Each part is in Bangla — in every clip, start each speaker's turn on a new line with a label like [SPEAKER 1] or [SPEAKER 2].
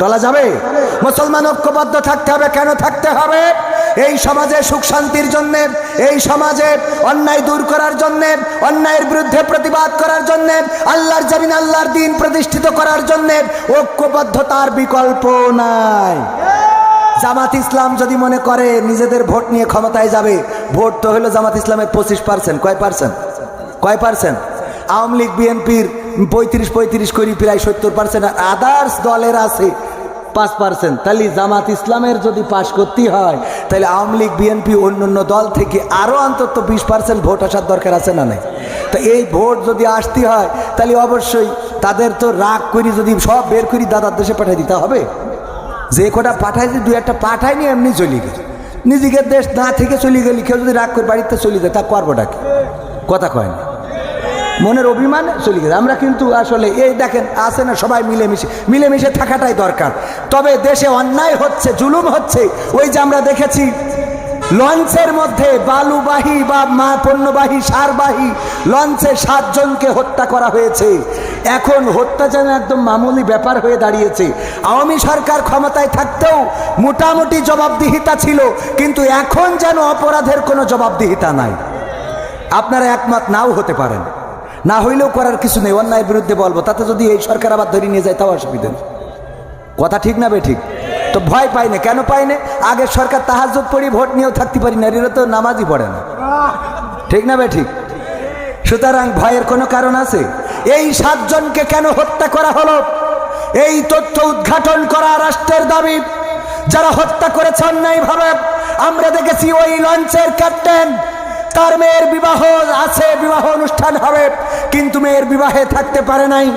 [SPEAKER 1] টলা যাবে? মুসলমান ঐক্যবদ্ধ থাকতে হবে, কেন থাকতে হবে? এই সমাজে সুখ শান্তির জন্য, এই সমাজে অন্যায় দূর করার জন্য, অন্যায়ের বিরুদ্ধে প্রতিবাদ করার জন্য, আল্লাহর জমিন আল্লাহর দিন প্রতিষ্ঠিত করার জন্য ঐক্যবদ্ধতার বিকল্প নাই। জামাত ইসলাম যদি মনে করে নিজেদের ভোট নিয়ে ক্ষমতায় যাবে, ভোট তো হলো জামাত ইসলামের পঁচিশ পার্সেন্ট, কয় পার্সেন্ট? কয় পার্সেন্ট? আওয়ামী লীগ, বিএনপির পঁয়ত্রিশ পঁয়ত্রিশ করি, প্রায় সত্তর পার্সেন্ট আদার্স দলের আছে পাঁচ পার্সেন্ট। তাহলে জামাত ইসলামের যদি পাশ করতে হয়, তাহলে আওয়ামী লীগ, বিএনপি অন্য অন্য দল থেকে আরও অন্তত বিশ পার্সেন্ট ভোট আসার দরকার আছে না নাই? তো এই ভোট যদি আসতে হয়, তাহলে অবশ্যই তাদের তো রাগ করি যদি সব বের করি দাদার দেশে পাঠিয়ে দিতে হবে। যে কটা পাঠাইছে দু একটা পাঠায়নি, এমনি চলে গেল। নিজেকে দেশ না থেকে চলে গেলি কেউ যদি রাগ করে বাড়িতে চলে যায়, তা করবোটা কি? কথা কয় না। মনের অভিমানে চলে গেছে। আমরা কিন্তু আসলে এই দেখেন, আছে না সবাই মিলেমিশে। মিলেমিশে থাকাটাই দরকার। তবে দেশে অন্যায় হচ্ছে, জুলুম হচ্ছে। ওই যে আমরা দেখেছি, লঞ্চের মধ্যে বালুবাহী বা মা পণ্যবাহী, সারবাহী লঞ্চে সাতজনকে হত্যা করা হয়েছে। এখন হত্যা যেন একদম মামুলি ব্যাপার হয়ে দাঁড়িয়েছে। আওয়ামী সরকার ক্ষমতায় থাকতেও মোটামুটি জবাবদিহিতা ছিল, কিন্তু এখন যেন অপরাধের কোনো জবাবদিহিতা নাই। আপনারা একমত নাও হতে পারেন। না হইলেও করার কিছু নেই, অন্যায়ের বিরুদ্ধে বলব। তাতে যদি এই সরকার আবার ধরে নিয়ে যায়, তাও অসুবিধা নেই। কথা ঠিক না বে ঠিক? তো ভয় পাই না। কেন পাই না? আগে সরকার তাহাজত পড়ি, ভোট নিয়েও থাকতে পারি না। তো নামাজই পড়ে না। ঠিক না বে ঠিক? সুতরাং ভয়ের কোনো কারণ আছে? এই সাতজনকে কেন হত্যা করা হলো? এই তথ্য উদ্ঘাটন করা রাষ্ট্রের দাবি। যারা হত্যা করেছে অন্যায়ভাবে, আমরা দেখেছি ওই লঞ্চের ক্যাপ্টেন তার মেয়ের বিবাহ আছে, বিবাহ অনুষ্ঠান হবে, কিন্তু মেয়ের বিবাহে থাকতে পারে নাই।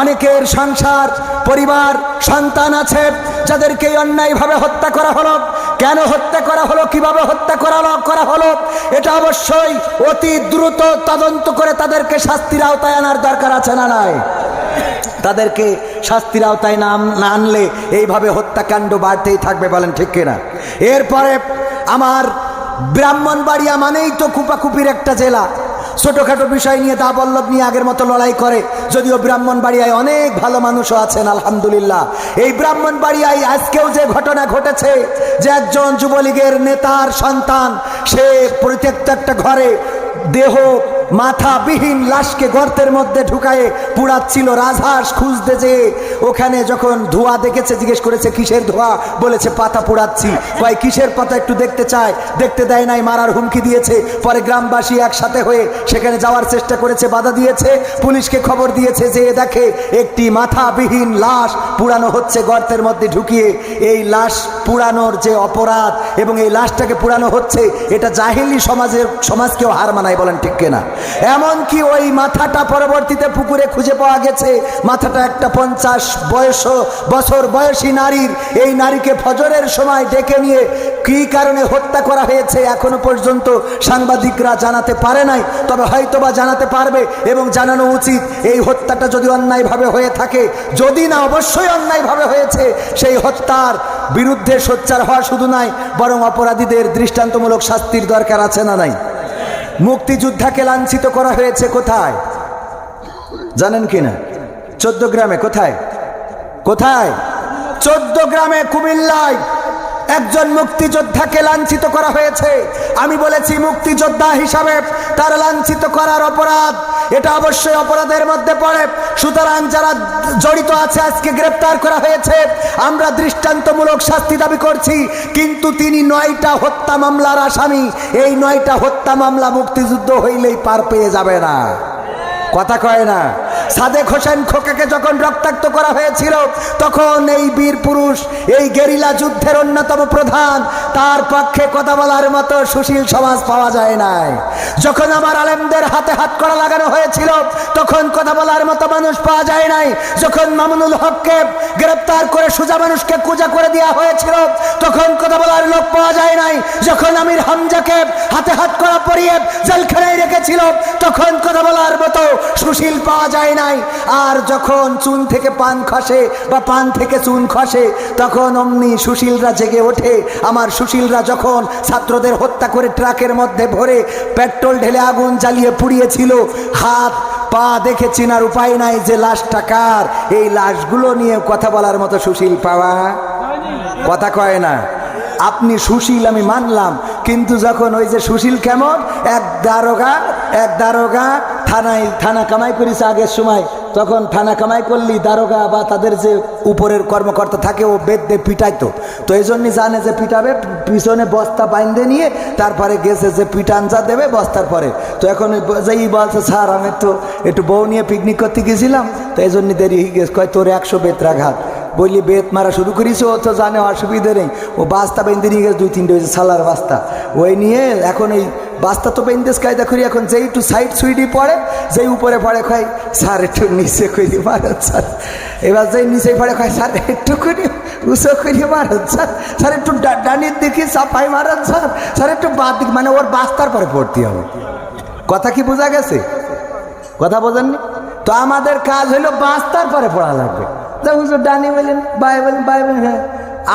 [SPEAKER 1] অনেকের সংসার, পরিবার, সন্তান আছে, যাদেরকে অন্যায়ভাবে হত্যা করা হলো। কেন হত্যা করা হলো, কীভাবে হত্যা করা হলো করা হলো, এটা অবশ্যই অতি দ্রুত তদন্ত করে তাদেরকে শাস্তির আওতায় আনার দরকার আছে না নাই? তাদেরকে শাস্তির আওতায় না না আনলে এইভাবে হত্যাকাণ্ড বাড়তেই থাকবে বলেন ঠিক কিনা? এরপরে আমার ব্রাহ্মণবাড়িয়া মানেই তো কুপাকুপির একটা জেলা। ছোটোখাটো বিষয় নিয়ে দা বল্লব নিয়ে আগের মতো লড়াই করে, যদিও ব্রাহ্মণবাড়িয়ায় অনেক ভালো মানুষও আছেন, আলহামদুলিল্লাহ। এই ব্রাহ্মণবাড়িয়ায় আজকেও যে ঘটনা ঘটেছে, যে একজন যুবলীগের নেতার সন্তান, সে পরিত্যক্ত একটা ঘরে দেহ মাথাবিহীন লাশকে গর্তের মধ্যে ঢুকায়ে পুড়াচ্ছিল রাজহাঁস খুঁজতে যে ওখানে যখন ধোঁয়া দেখেছে, জিজ্ঞেস করেছে, কিসের ধোঁয়া? বলেছে, পাতা পোড়াচ্ছি। কয় কিসের পাতা? একটু দেখতে চায়। দেখতে দেয় নাই, মারার হুমকি দিয়েছে। পরে গ্রামবাসী একসাথে হয়ে সেখানে যাওয়ার চেষ্টা করেছে, বাধা দিয়েছে। পুলিশকে খবর দিয়েছে যে দেখে, একটি মাথাবিহীন লাশ পুরানো হচ্ছে গর্তের মধ্যে ঢুকিয়ে। এই লাশ পুরানোর যে অপরাধ এবং এই লাশটাকে পুরানো হচ্ছে, এটা জাহিলি সমাজের, সমাজকেও হার মানায় বলেন ঠিক কিনা? এমনকি ওই মাথাটা পরবর্তীতে পুকুরে খুঁজে পাওয়া গেছে। মাথাটা একটা পঞ্চাশ বয়স, বছর বয়সী নারীর। এই নারীকে ফজরের সময় ডেকে নিয়ে কী কারণে হত্যা করা হয়েছে এখনও পর্যন্ত সাংবাদিকরা জানাতে পারে নাই। তবে হয়তোবা জানাতে পারবে এবং জানানো উচিত, এই হত্যাটা যদি অন্যায়ভাবে হয়ে থাকে, যদি না অবশ্যই অন্যায়ভাবে হয়েছে, সেই হত্যার বিরুদ্ধে সোচ্চার হওয়া শুধু নয় বরং অপরাধীদের দৃষ্টান্তমূলক শাস্তির দরকার আছে না নাই? মুক্তিযোদ্ধাকে লাঞ্ছিত করা হয়েছে কোথায়? জানেন কিনা চোদ্দ গ্রামে কোথায়? কোথায়? চোদ্দ গ্রামে কুমিল্লায়। একজন মুক্তিযোদ্ধাকে লাঞ্ছিত করা হয়েছে। আমি বলেছি মুক্তিযোদ্ধা হিসাবে তার লাঞ্ছিত করার অপরাধ, এটা অবশ্যই অপরাধের মধ্যে পড়ে। সুতরাং যারা জড়িত আছে, আজকে গ্রেপ্তার করা হয়েছে, আমরা দৃষ্টান্তমূলক শাস্তি দাবি করছি, কিন্তু তিনি নয়টা হত্যা মামলার আসামি। এই নয়টা হত্যা মামলা মুক্তিযুদ্ধ হইলেই পার পেয়ে যাবে না। কথা কয় না? সাদেক হোসেন খোকাকে যখন রক্তাক্ত করা হয়েছিল, তখন এই বীর পুরুষ, এই গেরিলা যুদ্ধের অন্যতম প্রধান, তার পক্ষে কথা বলার মতো সুশীল সমাজ পাওয়া যায় নাই। যখন আমার আলেমদের হাতে হাত করা লাগানো হয়েছিল, তখন কথা বলার মতো মানুষ পাওয়া যায় নাই। যখন মামুনুল হককে গ্রেপ্তার করে সোজা মানুষকে কুজা করে দেওয়া হয়েছিল, তখন কথা বলার লোক পাওয়া যায় নাই। যখন আমির হামজাকে হাতে হাত করা পরিয়ে জেলখানায় রেখেছিল, তখন কথা বলার মতো সুশীল পাওয়া যায় নাই। আর যখন চুন থেকে পান খসে বা পান থেকে চুন খসে, তখন অমনি সুশীলরা জেগে ওঠে। আমার সুশীলরা যখন ছাত্রদের হত্যা করে ট্রাকের মধ্যে ভরে পেট্রোল ঢেলে আগুন জ্বালিয়ে পুড়িয়েছিল, হাত, পা দেখে চিনার উপায় নাই যে লাশটা কার। এই লাশগুলো নিয়ে কথা বলার মতো সুশীল পাওয়া কথা কয় না। আপনি সুশীল আমি মানলাম, কিন্তু যখন ওই যে সুশীল কেমন? এক দারোগা এক দারোগা থানায়, থানা কামাই করিস আগের সময়। তখন থানা কামাই করলি দারোগা বা তাদের যে উপরের কর্মকর্তা থাকে, ও বেদ পিটাইতো। তো এই জন্যই জানে যে পিটাবে, পিছনে বস্তা বাইন্দে নিয়ে তারপরে গেছে যে পিটানজা দেবে বস্তার পরে। তো এখন যেই বলছে, স্যার, আমি তো একটু বউ নিয়ে পিকনিক করতে গেছিলাম, তো এই জন্য দেরি হয়ে গেছে। কয়, তোর একশো বেত্রাঘাত। বললি, বেত মারা শুরু করিস, ও তো জানে, অসুবিধে নেই। ও বাস্তা বেঁধে নিয়ে গেছে দুই তিনটে হয়েছে সালার বাস্তা। ওই নিয়ে এখন এই বাস্তা তো বেঁধেস কায়দা করি, এখন যেই একটু সাইড সুইডি পড়ে, যেই উপরে পড়ে খাই স্যার, একটু নিচে করি মারত স্যার। এবার যেই নিচে পড়ে খাই স্যার, একটু করি, উঁচু করি মারত স্যার। স্যার, একটু ডানির দিকে চাপাই মারত স্যার। স্যার, একটু বাদ দিক মানে ওর বাস্তার পরে পড়তে হবে। কথা কি বোঝা গেছে? কথা বোঝেননি? তো আমাদের কাজ হলো বাস্তার পরে পড়া লাগবে। তা হুজুর ডানি বলেন বাই বলেন বাই বলেন হ্যাঁ।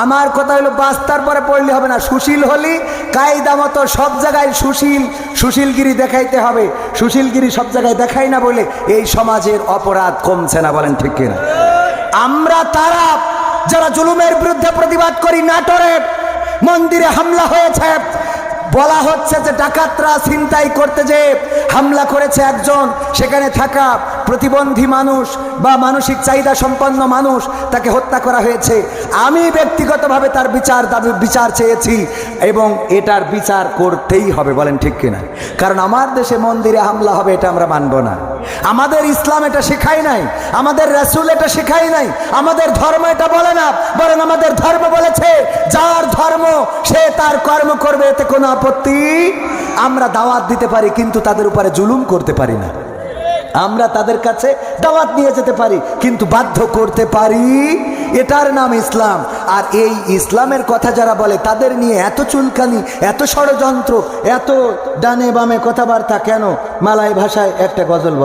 [SPEAKER 1] আমার কথা হলো, বাস্তার পরে পড়লে হবে না। সুশীল হলি, কায়দা মতো সব জায়গায় সুশীল, সুশীলগিরি দেখাইতে হবে। সুশীলগিরি সব জায়গায় দেখাই না বলে এই সমাজের অপরাধ কমছে না, বলেন ঠিক কিনা? আমরা তারা, যারা জুলুমের বিরুদ্ধে প্রতিবাদ করি নাটোরে, মন্দিরে হামলা হয়েছে। বলা হচ্ছে যে ডাকাতরা ছিনতাই করতে যে হামলা করেছে একজন, সেখানে থাকা প্রতিবন্ধী মানুষ বা মানসিক চাহিদা সম্পন্ন মানুষ তাকে হত্যা করা হয়েছে। আমি ব্যক্তিগতভাবে তার বিচার দাবি, বিচার চেয়েছি এবং এটার বিচার করতেই হবে, বলেন ঠিক কিনা? কারণ আমার দেশে মন্দিরে হামলা হবে এটা আমরা মানব না। আমাদের ইসলাম এটা শেখায় নাই, আমাদের রাসূল এটা শেখায় নাই, আমাদের ধর্ম এটা বলে না, বরং আমাদের ধর্ম বলেছে, যার ধর্ম সে তার কর্ম করবে, এতে কোনো আপত্তি আমরা দাওয়াত দিতে পারি, কিন্তু তাদের উপরে জুলুম করতে পারি না। আমরা তাদের কাছে দাওয়াত নিয়ে যেতে পারি, কিন্তু বাধ্য করতে পারি। এটার নাম ইসলাম। আর এই ইসলামের কথা যারা বলে, তাদের নিয়ে এত চুলকানি, এত ষড়যন্ত্র, এত ডানে বামে কথাবার্তা কেন? মালাই ভাষায় একটা গজল বলে।